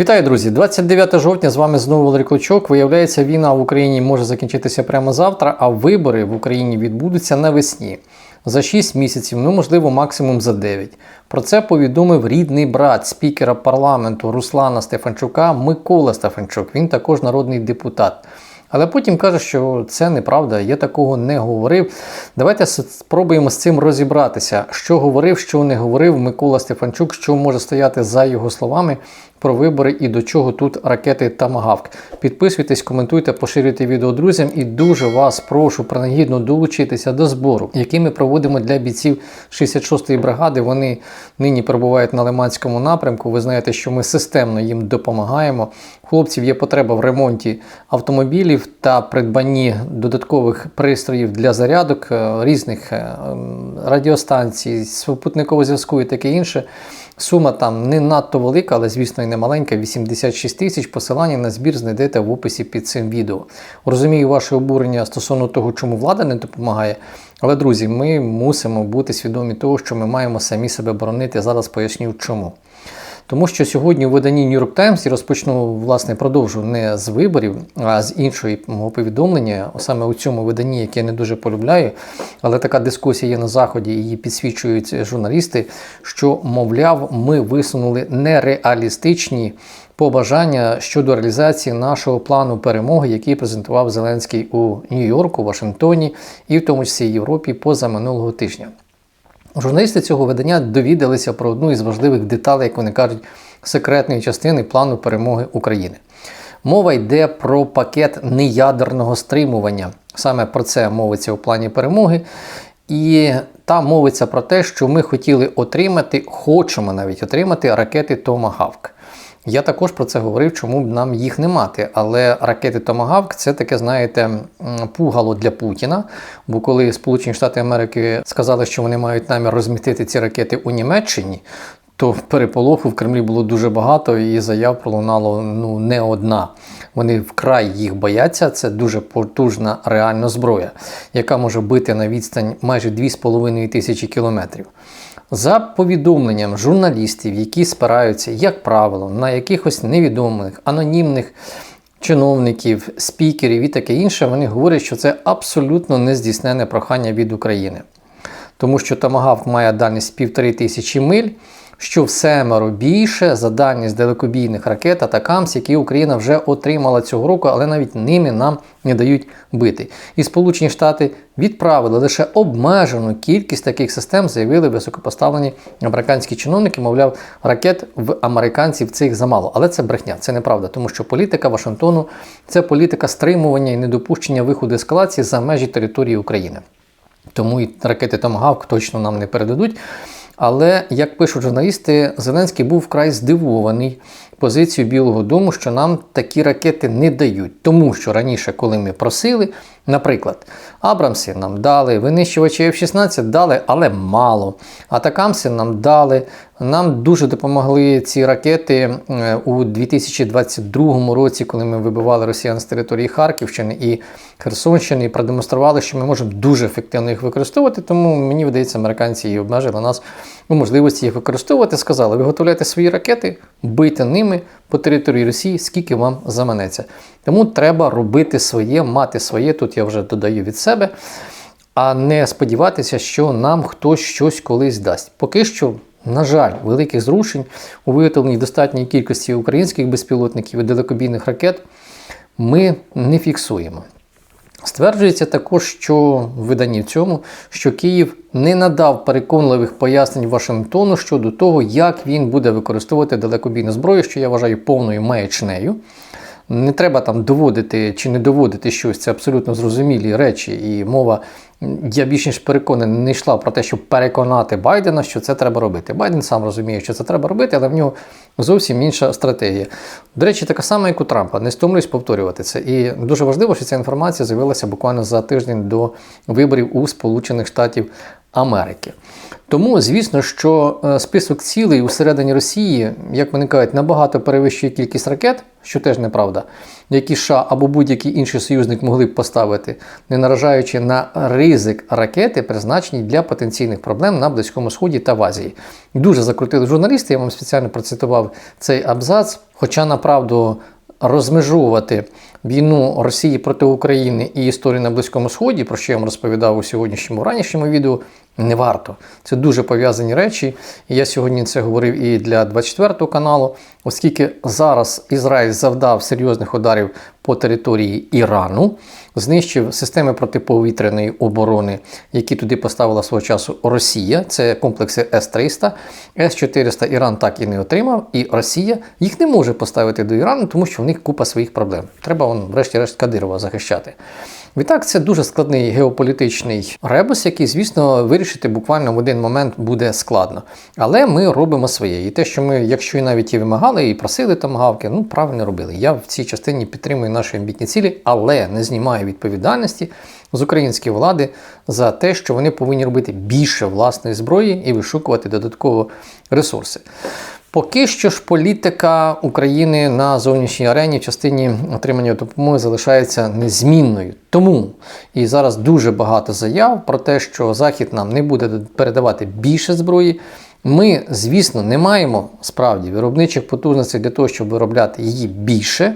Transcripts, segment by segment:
Вітаю, друзі! 29 жовтня з вами знову Валерій Клочок. Виявляється, війна в Україні може закінчитися прямо завтра, а вибори в Україні відбудуться навесні. За 6 місяців, ну можливо, максимум за 9. Про це повідомив рідний брат спікера парламенту Руслана Стефанчука Микола Стефанчук. Він також народний депутат. Але потім каже, що це неправда, я такого не говорив. Давайте спробуємо з цим розібратися, що говорив, що не говорив Микола Стефанчук, що може стояти за його словами про вибори і до чого тут ракети Тамагавк. Підписуйтесь, коментуйте, поширюйте відео друзям і дуже вас прошу принагідно долучитися до збору, який ми проводимо для бійців 66-ї бригади. Вони нині перебувають на Лиманському напрямку. Ви знаєте, що ми системно їм допомагаємо. Хлопців є потреба в ремонті автомобілів та придбанні додаткових пристроїв для зарядок е, різних е, радіостанцій, супутникового зв'язку і таке інше. Сума там не надто велика, але звісно і не маленька 86 тисяч. Посилання на збір знайдете в описі під цим відео. Розумію ваше обурення стосовно того, чому влада не допомагає. Але, друзі, ми мусимо бути свідомі того, що ми маємо самі себе боронити. Зараз поясню чому. Тому що сьогодні у виданні New York Times, і розпочну, власне, продовжу не з виборів, а з іншої мого повідомлення, саме у цьому виданні, яке я не дуже полюбляю, але така дискусія є на Заході, її підсвічують журналісти, що, мовляв, ми висунули нереалістичні побажання щодо реалізації нашого плану перемоги, який презентував Зеленський у Нью-Йорку, Вашингтоні і в тому числі Європі позаминулого тижня. Журналісти цього видання довідалися про одну із важливих деталей, як вони кажуть, секретної частини плану перемоги України. Мова йде про пакет неядерного стримування. Саме про це мовиться у плані перемоги. І там мовиться про те, що ми хотіли отримати, хочемо навіть отримати ракети Томагавк. Я також про це говорив, чому б нам їх не мати. Але ракети Томагавк це таке, знаєте, пугало для Путіна. Бо коли Сполучені Штати Америки сказали, що вони мають намір розмістити ці ракети у Німеччині, то переполоху в Кремлі було дуже багато, і заяв пролунало ну не одна. Вони вкрай їх бояться. Це дуже потужна реальна зброя, яка може бити на відстань майже 2,5 тисячі кілометрів. За повідомленням журналістів, які спираються, як правило, на якихось невідомих анонімних чиновників, спікерів і таке інше, вони говорять, що це абсолютно нездійснене прохання від України. Тому що Томагавк має дальність півтори тисячі миль, що в семеро більше за дальність далекобійних ракет Атакамс, які Україна вже отримала цього року, але навіть ними нам не дають бити. І Сполучені Штати відправили лише обмежену кількість таких систем, заявили високопоставлені американські чиновники. Мовляв, ракет в американців цих замало. Але це брехня, це неправда, тому що політика Вашингтону це політика стримування і недопущення виходу ескалації за межі території України. Тому і ракети Томагавк точно нам не передадуть. Але, як пишуть журналісти, Зеленський був вкрай здивований позицією Білого Дому, що нам такі ракети не дають. Тому що раніше, коли ми просили, наприклад, Абрамси нам дали, винищувачі F-16 дали, але мало. Атакамси нам дали. Нам дуже допомогли ці ракети е, у 2022 році, коли ми вибивали росіян з території Харківщини і Херсонщини, і продемонстрували, що ми можемо дуже ефективно їх використовувати. Тому мені видається, американці і обмежили нас у можливості їх використовувати. Сказали, виготовляйте свої ракети, бийте ними по території Росії, скільки вам заманеться. Тому треба робити своє, мати своє. Тут я вже додаю від себе. А не сподіватися, що нам хтось щось колись дасть. Поки що, на жаль, великих зрушень у виготовленні достатньої кількості українських безпілотників і далекобійних ракет ми не фіксуємо. Стверджується також, що в виданні в цьому, що Київ не надав переконливих пояснень Вашингтону щодо того, як він буде використовувати далекобійну зброю, що я вважаю повною маячнею. Не треба там доводити чи не доводити щось, це абсолютно зрозумілі речі. І мова, я більш ніж переконаний, не йшла про те, щоб переконати Байдена, що це треба робити. Байден сам розуміє, що це треба робити, але в нього зовсім інша стратегія. До речі, така сама, як у Трампа. Не стомлюсь повторювати це. І дуже важливо, що ця інформація з'явилася буквально за тиждень до виборів у Сполучених Штатів Америки. Тому, звісно, що е, список цілей усередині Росії, як вони кажуть, набагато перевищує кількість ракет, що теж неправда, які США або будь-який інший союзник могли б поставити, не наражаючи на ризик ракети, призначені для потенційних проблем на Близькому Сході та в Азії. Дуже закрутили журналісти, я вам спеціально процитував цей абзац. Хоча направду розмежовувати війну Росії проти України і історію на Близькому Сході, про що я вам розповідав у сьогоднішньому ранішньому відео, не варто. Це дуже пов'язані речі. Я сьогодні це говорив і для 24 каналу, оскільки зараз Ізраїль завдав серйозних ударів по території Ірану, знищив системи протиповітряної оборони, які туди поставила свого часу Росія. Це комплекси С-300, С-400 Іран так і не отримав, і Росія їх не може поставити до Ірану, тому що в них купа своїх проблем. Треба, врешті-решт, Кадирова захищати. Відтак, це дуже складний геополітичний ребус, який, звісно, вирішити буквально в один момент буде складно. Але ми робимо своє. І те, що ми, якщо і навіть і вимагали, і просили тамагавки, ну правильно робили. Я в цій частині підтримую наші амбітні цілі, але не знімаю відповідальності з української влади за те, що вони повинні робити більше власної зброї і вишукувати додатково ресурси. Поки що ж політика України на зовнішній арені в частині отримання допомоги залишається незмінною. Тому і зараз дуже багато заяв про те, що Захід нам не буде передавати більше зброї. Ми, звісно, не маємо справді виробничих потужностей для того, щоб виробляти її більше.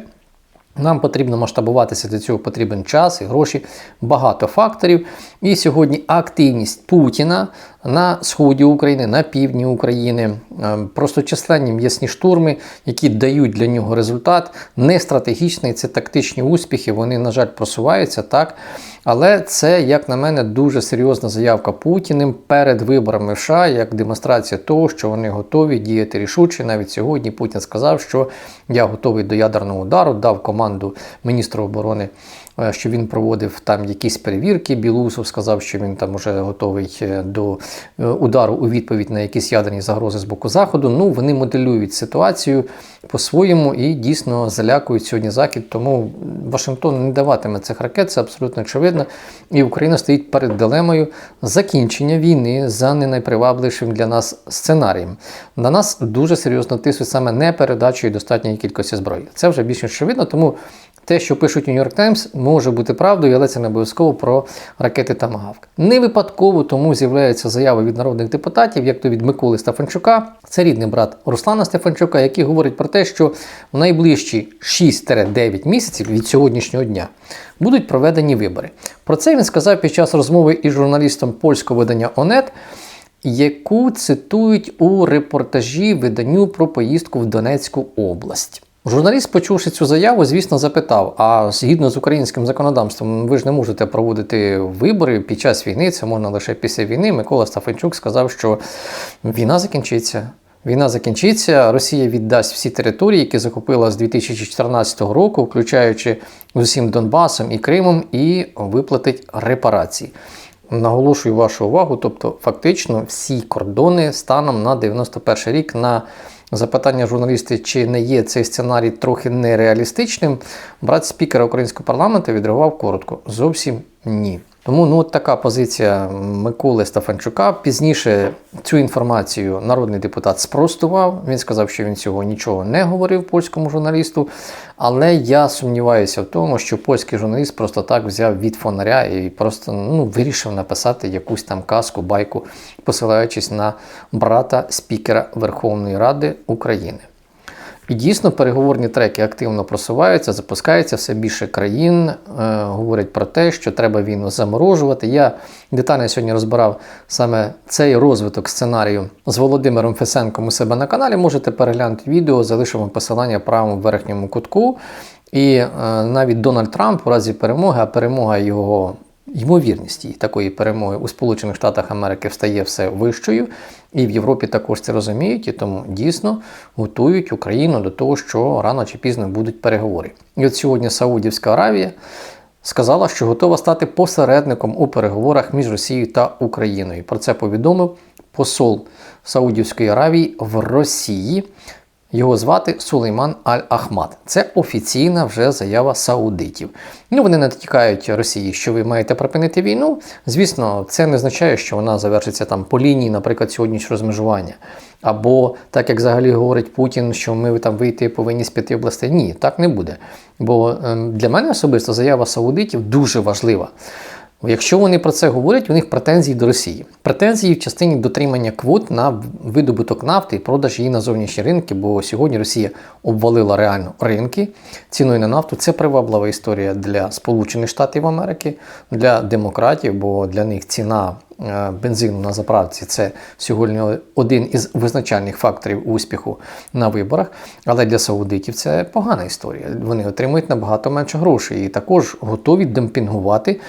Нам потрібно масштабуватися для цього потрібен час і гроші, багато факторів. І сьогодні активність Путіна на сході України, на півдні України, е, просто численні м'ясні штурми, які дають для нього результат, не стратегічний, це тактичні успіхи. Вони, на жаль, просуваються так. Але це, як на мене, дуже серйозна заявка Путіним перед виборами США, як демонстрація того, що вони готові діяти рішуче. Навіть сьогодні Путін сказав, що я готовий до ядерного удару, дав команду міністру оборони. Е, що він проводив там якісь перевірки. Білусов сказав, що він там вже готовий е, до е, удару у відповідь на якісь ядерні загрози з боку заходу. Ну вони моделюють ситуацію по-своєму і дійсно залякують сьогодні захід. Тому Вашингтон не даватиме цих ракет, це абсолютно очевидно. І Україна стоїть перед дилемою закінчення війни за не найпривабливішим для нас сценарієм. На нас дуже серйозно тиснуть саме не передачею достатньої кількості зброї. Це вже більш очевидно, тому те, що пишуть New York Times, може бути правдою, але це не обов'язково про ракети Тамагавк. Не випадково тому з'являються заяви від народних депутатів, як то від Миколи Стефанчука, це рідний брат Руслана Стефанчука, який говорить про те, що в найближчі 6-9 місяців від сьогоднішнього дня будуть проведені вибори. Про це він сказав під час розмови із журналістом польського видання ОНЕТ. Яку цитують у репортажі виданню про поїздку в Донецьку область. Журналіст, почувши цю заяву, звісно, запитав: а згідно з українським законодавством, ви ж не можете проводити вибори під час війни, це можна лише після війни. Микола Стафанчук сказав, що війна закінчиться. Війна закінчиться, Росія віддасть всі території, які захопила з 2014 року, включаючи з усім Донбасом і Кримом, і виплатить репарації. Наголошую вашу увагу, тобто фактично всі кордони станом на 91 рік на запитання журналісти, чи не є цей сценарій трохи нереалістичним, брат спікера українського парламенту відривав коротко. Зовсім ні. Тому ну от така позиція Миколи Стафанчука. Пізніше цю інформацію народний депутат спростував. Він сказав, що він цього нічого не говорив польському журналісту. Але я сумніваюся в тому, що польський журналіст просто так взяв від фонаря і просто ну, вирішив написати якусь там казку, байку, посилаючись на брата спікера Верховної Ради України. І дійсно переговорні треки активно просуваються, запускаються все більше країн, е, говорять про те, що треба війну заморожувати. Я детально сьогодні розбирав саме цей розвиток сценарію з Володимиром Фесенком у себе на каналі. Можете переглянути відео, залишимо посилання в правому верхньому кутку. І е, навіть Дональд Трамп у разі перемоги, а перемога його ймовірність такої перемоги у Сполучених Штатах Америки встає все вищою, і в Європі також це розуміють, і тому дійсно готують Україну до того, що рано чи пізно будуть переговори. І от сьогодні Саудівська Аравія сказала, що готова стати посередником у переговорах між Росією та Україною. Про це повідомив посол Саудівської Аравії в Росії. Його звати Сулейман Аль-Ахмад. Це офіційна вже заява саудитів. Ну, вони натякають Росії, що ви маєте припинити війну. Звісно, це не означає, що вона завершиться там по лінії, наприклад, сьогоднішнього розмежування. Або так як взагалі говорить Путін, що ми там вийти повинні з п'яти областей. Ні, так не буде. Бо ем, для мене особисто заява саудитів дуже важлива. Якщо вони про це говорять, у них претензії до Росії. Претензії в частині дотримання квот на видобуток нафти і продаж її на зовнішні ринки, бо сьогодні Росія обвалила реально ринки ціною на нафту. Це приваблива історія для Сполучених Штатів Америки, для демократів, бо для них ціна е, бензину на заправці це сьогодні один із визначальних факторів успіху на виборах. Але для саудитів це погана історія. Вони отримують набагато менше грошей і також готові демпінгувати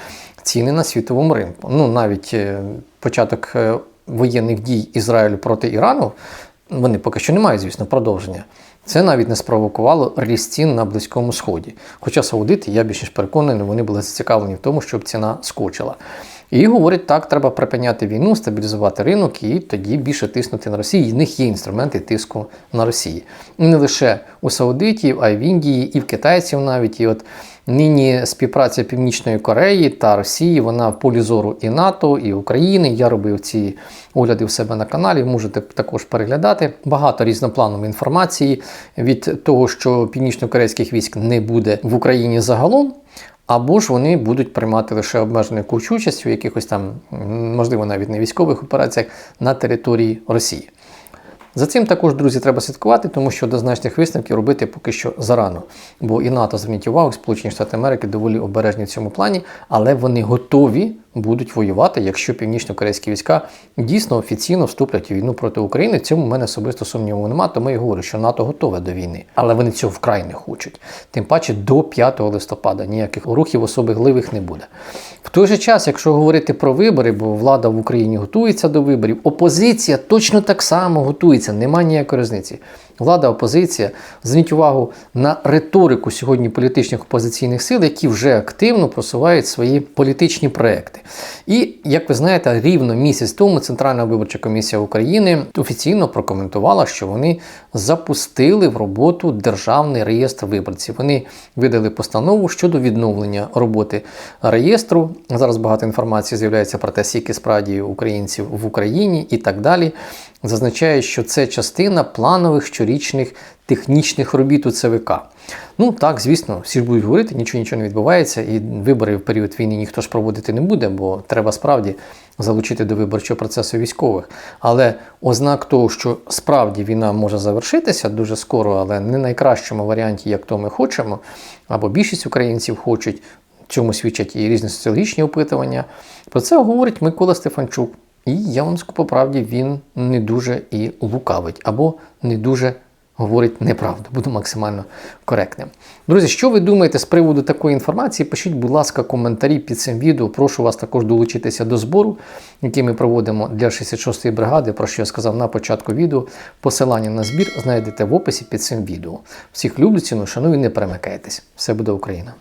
ціни на світовому ринку. Ну навіть е, початок е, воєнних дій Ізраїлю проти Ірану, вони поки що не мають, звісно, продовження. Це навіть не спровокувало ріст цін на Близькому Сході. Хоча саудити, я більш ніж переконаний, вони були зацікавлені в тому, щоб ціна скочила. І говорять, так, треба припиняти війну, стабілізувати ринок і тоді більше тиснути на Росію. І в них є інструменти тиску на Росії. І не лише у Саудитів, а й в Індії, і в китайців навіть. І от нині співпраця Північної Кореї та Росії, вона в полі зору і НАТО, і України. Я робив ці огляди в себе на каналі, можете також переглядати. Багато різнопланової інформації від того, що північно-корейських військ не буде в Україні загалом. Або ж вони будуть приймати лише обмежену участь у якихось там, можливо, навіть не військових операціях на території Росії. За цим також, друзі, треба слідкувати, тому що однозначних висновків робити поки що зарано. Бо і НАТО, зверніть увагу, Сполучені Штати Америки доволі обережні в цьому плані, але вони готові будуть воювати, якщо північно-корейські війська дійсно офіційно вступлять у війну проти України. Цьому в мене особисто сумніву немає, тому я говорю, що НАТО готове до війни, але вони цього вкрай не хочуть. Тим паче до 5 листопада ніяких рухів особливих не буде. В той же час, якщо говорити про вибори, бо влада в Україні готується до виборів, опозиція точно так само готується, немає ніякої різниці. Влада, опозиція, зверніть увагу на риторику сьогодні політичних опозиційних сил, які вже активно просувають свої політичні проекти. І як ви знаєте, рівно місяць тому Центральна виборча комісія України офіційно прокоментувала, що вони запустили в роботу державний реєстр виборців. Вони видали постанову щодо відновлення роботи реєстру. Зараз багато інформації з'являється про те, скільки справді українців в Україні і так далі. Зазначає, що це частина планових щорічних технічних робіт у ЦВК. Ну так, звісно, всі ж будуть говорити, нічого нічого не відбувається, і вибори в період війни ніхто ж проводити не буде, бо треба справді залучити до виборчого процесу військових. Але ознак того, що справді війна може завершитися дуже скоро, але не найкращому варіанті, як то ми хочемо, або більшість українців хочуть. Цьому свідчать і різні соціологічні опитування. Про це говорить Микола Стефанчук. І я вам скажу по правді, він не дуже і лукавить, або не дуже говорить неправду, буду максимально коректним. Друзі, що ви думаєте з приводу такої інформації? Пишіть, будь ласка, коментарі під цим відео. Прошу вас також долучитися до збору, який ми проводимо для 66-ї бригади, про що я сказав на початку відео. Посилання на збір знайдете в описі під цим відео. Всіх люблю, ціну, шаную, не перемикайтесь. Все буде Україна!